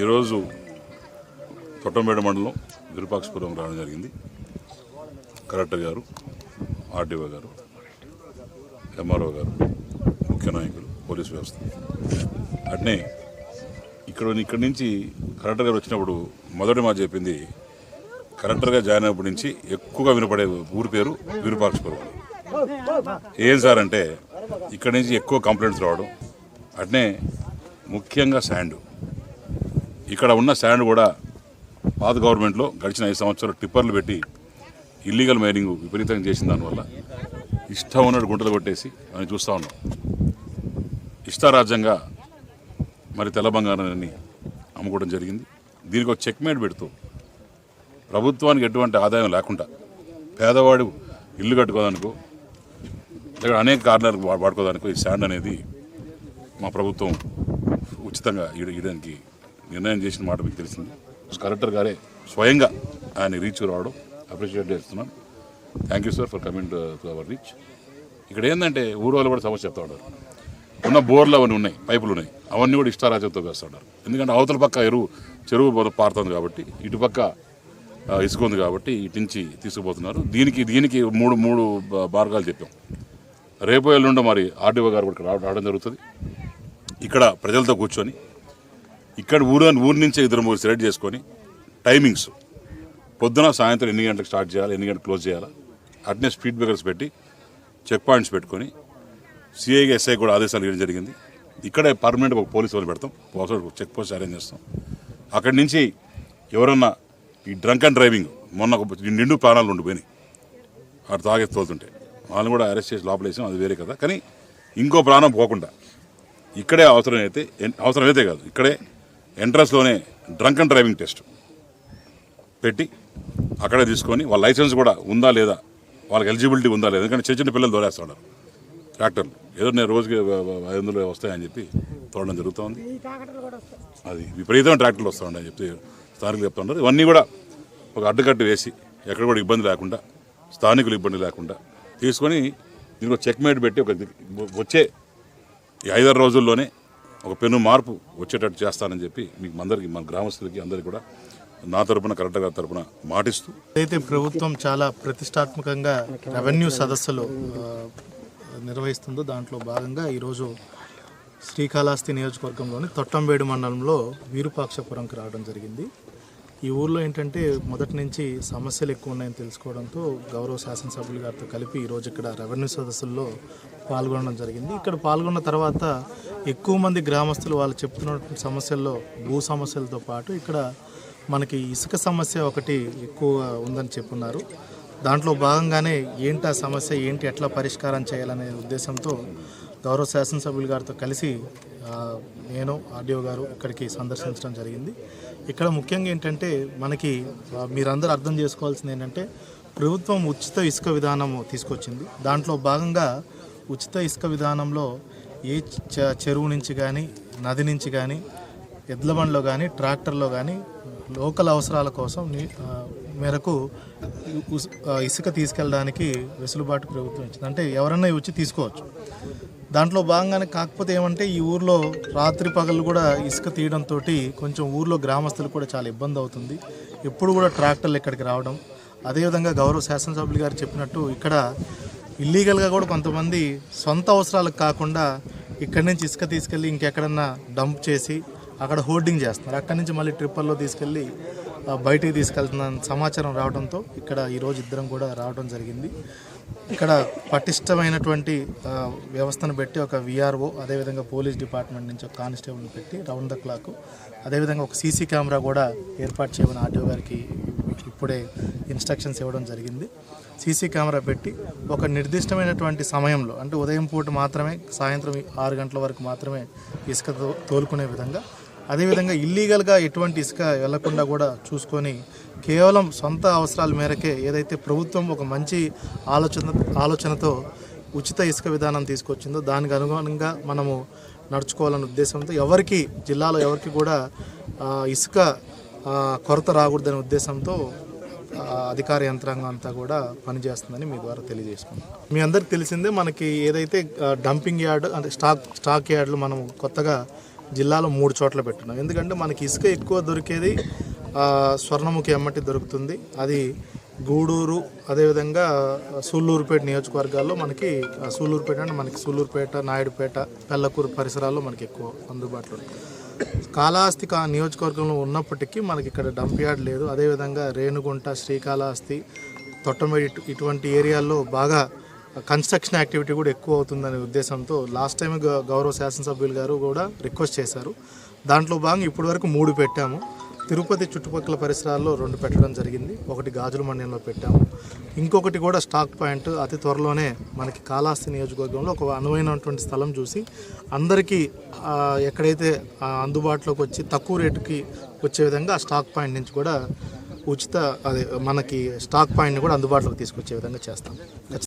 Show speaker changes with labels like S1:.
S1: ఈరోజు తొట్టంపేట మండలం విరూపాక్షపురం రావడం జరిగింది. కలెక్టర్ గారు ఆర్డీఓ గారు ఎంఆర్ఓ గారు ముఖ్య నాయకులు పోలీస్ వ్యవస్థ. అట్నే ఇక్కడ ఇక్కడి నుంచి కలెక్టర్ గారు వచ్చినప్పుడు మొదటి మాట చెప్పింది కలెక్టర్గా జాయిన్ అయినప్పటి నుంచి ఎక్కువగా వినపడే ఊరి పేరు విరూపాక్షపురం ఏం సార్ అంటే ఇక్కడి నుంచి ఎక్కువ కంప్లైంట్స్ రావడం అట్నే ముఖ్యంగా శాండ్. ఇక్కడ ఉన్న శాండ్ కూడా పాత గవర్నమెంట్లో గడిచిన ఐదు సంవత్సరాలు టిప్పర్లు పెట్టి ఇల్లీగల్ మైనింగ్ విపరీతంగా చేసిన దానివల్ల. ఇష్టం ఉన్నట్టు గుంటలు కొట్టేసి అని చూస్తూ ఉన్నాం. ఇష్టారాజ్యంగా మరి తెల్ల బంగారాన్ని అమ్ముకోవడం జరిగింది. దీనికి ఒక చెక్మేట్ పెడుతూ ప్రభుత్వానికి ఎటువంటి ఆదాయం లేకుండా పేదవాడు ఇల్లు కట్టుకోదానికో లేదా అనేక కారణాలకు వాడుకోదానికో ఈ శాండ్ అనేది మా ప్రభుత్వం ఉచితంగా ఇడ ఇయడానికి నిర్ణయం చేసిన మాట మీకు తెలిసింది. కలెక్టర్ గారే స్వయంగా ఆయన రీచ్ రావడం అప్రిషియేట్ చేస్తున్నాను thank you sir for coming to our reach ఇక్కడ ఏంటంటే ఊరు వాళ్ళు కూడా సమస్య చెప్తా ఉన్నారు. ఉన్న బోర్లు అవన్నీ ఉన్నాయి పైపులు ఉన్నాయి. అవన్నీ కూడా ఇష్టారాజ్యంతో వేస్తున్నారు ఎందుకంటే అవతల పక్క ఎరువు చెరువు పారుతుంది కాబట్టి ఇటు పక్క ఇసుక ఉంది కాబట్టి ఇటు నుంచి తీసుకుపోతున్నారు. దీనికి దీనికి మూడు మూడు మార్గాలు చెప్పాం. రేపు ఎల్లుండో మరి ఆర్డీఓ గారు కూడా రావడం రావడం జరుగుతుంది. ఇక్కడ ప్రజలతో కూర్చొని ఇక్కడ ఊరు ఊరి నుంచే ఇద్దరు మూడు సెలెక్ట్ చేసుకొని టైమింగ్స్ పొద్దున సాయంత్రం ఎన్ని గంటలకు స్టార్ట్ చేయాలి ఎన్ని గంటలకు క్లోజ్ చేయాలా? అట్నే స్పీడ్ బ్రేకర్స్ పెట్టి చెక్ పాయింట్స్ పెట్టుకొని సిఐకి ఎస్ఐ కూడా ఆదేశాలు ఇవ్వడం జరిగింది. ఇక్కడే పర్మనెంట్ ఒక పోలీస్ వాళ్ళు పెడతాం. చెక్ పోస్ట్ అరేంజ్ చేస్తాం. అక్కడి నుంచి ఎవరన్నా ఈ డ్రంక్ అండ్ డ్రైవింగ్ మొన్న ఒక నిండు ప్రాణాలు ఉండిపోయినాయి అటు తాగే తోలుతుంటే. వాళ్ళని కూడా అరెస్ట్ చేసి లోపలేసాం అది వేరే కదా. కానీ ఇంకో ప్రాణం పోకుండా ఇక్కడే అవసరం అయితే అవసరం అయితే కాదు ఇక్కడే ఎంట్రన్స్లోనే డ్రంక్ అండ్ డ్రైవింగ్ టెస్ట్ పెట్టి అక్కడే తీసుకొని వాళ్ళ లైసెన్స్ కూడా ఉందా లేదా వాళ్ళకి ఎలిజిబిలిటీ ఉందా లేదా ఎందుకంటే చిన్న చిన్న పిల్లలు దొరేస్తున్నారు. ట్రాక్టర్లు ఏదో నేను రోజుకి ఐదు వందలు వస్తాయని చెప్పి తోడడం జరుగుతోంది. అది విపరీతమైన ట్రాక్టర్లు వస్తూ చెప్తే స్థానికులు చెప్తా ఉన్నారు ఇవన్నీ కూడా ఒక అడ్డుకట్టు వేసి ఎక్కడ కూడా ఇబ్బంది లేకుండా స్థానికులు ఇబ్బంది లేకుండా తీసుకొని దీనికి చెక్మేట్ పెట్టి ఒక వచ్చే ఈ ఐదారు రోజుల్లోనే ఒక పెను మార్పు వచ్చేటట్టు చేస్తానని చెప్పి మీకు అందరికి మన గ్రామస్తులకి అందరికీ కూడా నా తరపున కరెక్ట్గా గారి తరపున మాటిస్తూ.
S2: అయితే ప్రభుత్వం చాలా ప్రతిష్టాత్మకంగా రెవెన్యూ సదస్సులో నిర్వహిస్తుందో దాంట్లో భాగంగా ఈరోజు శ్రీకాళహస్తి నియోజకవర్గంలోని తొట్టంబేడు మండలంలో వీరుపాక్షపురంకి రావడం జరిగింది. ఈ ఊర్లో ఏంటంటే మొదటి నుంచి సమస్యలు ఎక్కువ ఉన్నాయని తెలుసుకోవడంతో గౌరవ శాసనసభ్యులు గారితో కలిపి ఈరోజు ఇక్కడ రెవెన్యూ సదస్సుల్లో పాల్గొనడం జరిగింది. ఇక్కడ పాల్గొన్న తర్వాత ఎక్కువ మంది గ్రామస్తులు వాళ్ళు చెప్తున్న సమస్యల్లో భూ సమస్యలతో పాటు ఇక్కడ మనకి ఇసుక సమస్య ఒకటి ఎక్కువగా ఉందని చెప్పున్నారు. దాంట్లో భాగంగానే ఏంటి ఆ సమస్య ఏంటి ఎట్లా పరిష్కారం చేయాలనే ఉద్దేశంతో గౌరవ శాసనసభ్యులు గారితో కలిసి నేను ఆర్డీఓ గారు ఇక్కడికి సందర్శించడం జరిగింది. ఇక్కడ ముఖ్యంగా ఏంటంటే మనకి మీరందరూ అర్థం చేసుకోవాల్సింది ఏంటంటే ప్రభుత్వం ఉచిత ఇసుక విధానం తీసుకొచ్చింది. దాంట్లో భాగంగా ఉచిత ఇసుక విధానంలో ఏ చెరువు నుంచి కానీ నది నుంచి కానీ ఎడ్ల బండ్లో కానీ ట్రాక్టర్లో కానీ లోకల్ అవసరాల కోసం మేరకు ఇసుక తీసుకెళ్ళడానికి వెసులుబాటు ప్రభుత్వం ఇచ్చింది. అంటే ఎవరన్నా వచ్చి తీసుకోవచ్చు. దాంట్లో భాగంగానే కాకపోతే ఏమంటే ఈ ఊర్లో రాత్రి పగలు కూడా ఇసుక తీయడంతో కొంచెం ఊర్లో గ్రామస్తులు కూడా చాలా ఇబ్బంది అవుతుంది. ఎప్పుడు కూడా ట్రాక్టర్లు ఇక్కడికి రావడం. అదేవిధంగా గౌరవ శాసనసభ్యులు గారు చెప్పినట్టు ఇక్కడ ఇల్లీగల్గా కూడా కొంతమంది సొంత అవసరాలకు కాకుండా ఇక్కడి నుంచి ఇసుక తీసుకెళ్ళి ఇంకెక్కడన్నా డంప్ చేసి అక్కడ హోర్డింగ్ చేస్తున్నారు. అక్కడి నుంచి మళ్ళీ ట్రిప్పర్లో తీసుకెళ్ళి బయటికి తీసుకెళ్తున్న సమాచారం రావడంతో ఇక్కడ ఈరోజు ఇద్దరం కూడా రావడం జరిగింది. ఇక్కడ పటిష్టమైనటువంటి వ్యవస్థను పెట్టి ఒక విఆర్ఓ అదేవిధంగా పోలీస్ డిపార్ట్మెంట్ నుంచి ఒక కానిస్టేబుల్ని పెట్టి రౌండ్ ద క్లాక్. అదేవిధంగా ఒక సీసీ కెమెరా కూడా ఏర్పాటు చేయమని ఆర్టీఓ గారికి ఇప్పుడే ఇన్స్ట్రక్షన్స్ ఇవ్వడం జరిగింది. సీసీ కెమెరా పెట్టి ఒక నిర్దిష్టమైనటువంటి సమయంలో అంటే ఉదయం పూట మాత్రమే సాయంత్రం ఆరు గంటల వరకు మాత్రమే ఇసుక తోలుకునే విధంగా అదేవిధంగా ఇల్లీగల్గా ఎటువంటి ఇసుక వెళ్ళకుండా కూడా చూసుకొని కేవలం సొంత అవసరాల మేరకే ఏదైతే ప్రభుత్వం ఒక మంచి ఆలోచన ఆలోచనతో ఉచిత ఇసుక విధానం తీసుకొచ్చిందో దానికి అనుగుణంగా మనము నడుచుకోవాలనే ఉద్దేశంతో ఎవరికి జిల్లాలో ఎవరికి కూడా ఇసుక కొరత రాకూడదనే ఉద్దేశంతో అధికార యంత్రాంగం అంతా కూడా పనిచేస్తుందని మీ ద్వారా తెలియజేసుకున్నాం. మీ అందరికి తెలిసిందే మనకి ఏదైతే డంపింగ్ యార్డ్ అంటే స్టాక్ స్టాక్ యార్డ్లు మనం కొత్తగా జిల్లాలో మూడు చోట్ల పెట్టున్నాం ఎందుకంటే మనకి ఇసుక ఎక్కువ దొరికేది స్వర్ణముఖి ఎమ్మటి దొరుకుతుంది. అది గూడూరు అదేవిధంగా సూళ్ళూరుపేట నియోజకవర్గాల్లో మనకి సూళ్ళూరుపేట అంటే మనకి సూళ్ళూరుపేట నాయుడుపేట పెళ్ళకూరు పరిసరాల్లో మనకి ఎక్కువ అందుబాటులో కాళహస్తి కా నియోజకవర్గంలో ఉన్నప్పటికీ మనకి ఇక్కడ డంప్ యార్డ్ లేదు. అదేవిధంగా రేణుగుంట శ్రీకాళహస్తి తొట్టమేడి ఇటువంటి ఏరియాల్లో బాగా కన్స్ట్రక్షన్ యాక్టివిటీ కూడా ఎక్కువ అవుతుందనే ఉద్దేశంతో లాస్ట్ టైం గ- గౌరవ శాసనసభ్యులు గారు కూడా రిక్వెస్ట్ చేశారు. దాంట్లో భాగంగా ఇప్పటి వరకు మూడు పెట్టాము. తిరుపతి చుట్టుపక్కల పరిసరాల్లో రెండు పెట్టడం జరిగింది. ఒకటి గాజుల మండలంలో పెట్టాము. ఇంకొకటి కూడా స్టాక్ పాయింట్ అతి త్వరలోనే మనకి కాళహస్తి నియోజకవర్గంలో ఒక అనువైనటువంటి స్థలం చూసి అందరికీ ఎక్కడైతే ఆ, అందుబాటులోకి వచ్చి తక్కువ రేటుకి వచ్చే విధంగా ఆ స్టాక్ పాయింట్ నుంచి కూడా ఉచిత అదే మనకి స్టాక్ పాయింట్ని కూడా అందుబాటులోకి తీసుకొచ్చే విధంగా చేస్తాం.